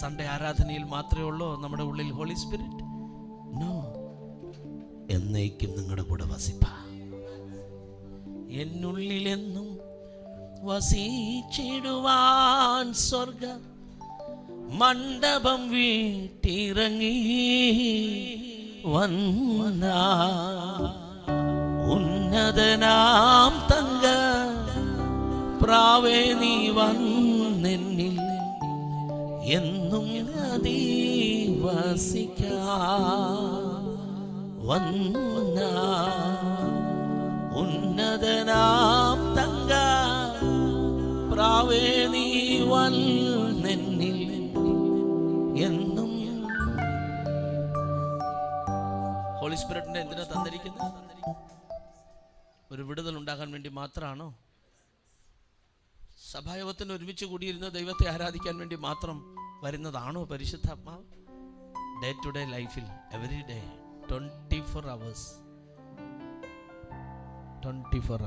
Sunday ആരാധനയിൽ മാത്രമേ ഉള്ളൂ? നമ്മുടെ ഉള്ളിൽ ഹോളി സ്പിരിറ്റ് നോ എന്നേക്കും നിങ്ങളുടെ കൂടെ വസിപ്പ. എന്നുള്ളിലെന്നും വസിച്ചിടുവാൻ സ്വർഗ മണ്ഡപം വീട്ടിറങ്ങി വന്ന ഉന്നതനാം തങ്ക പ്രാവേ നീ വന്നെന്നിൽ എന്നും അതീവസിക്ക വന്ന ഉന്നതനാം തങ്ക പ്രാവേ നീ വന്നെന്നിൽ എന്നും ഹോളി സ്പിരിറ്റിനെ എന്തിനാ തന്നിരിക്കുന്നത്? ഒരു വിടുതൽ ഉണ്ടാകാൻ വേണ്ടി മാത്രമാണോ സഭായോഗത്തിന് ഒരുമിച്ച് കൂടിയിരുന്ന ദൈവത്തെ ആരാധിക്കാൻ വേണ്ടി മാത്രം വരുന്നതാണോ പരിശുദ്ധാത്മാവ്? ഡേ ടു ഡേ ലൈഫിൽ every day twenty four hours twenty four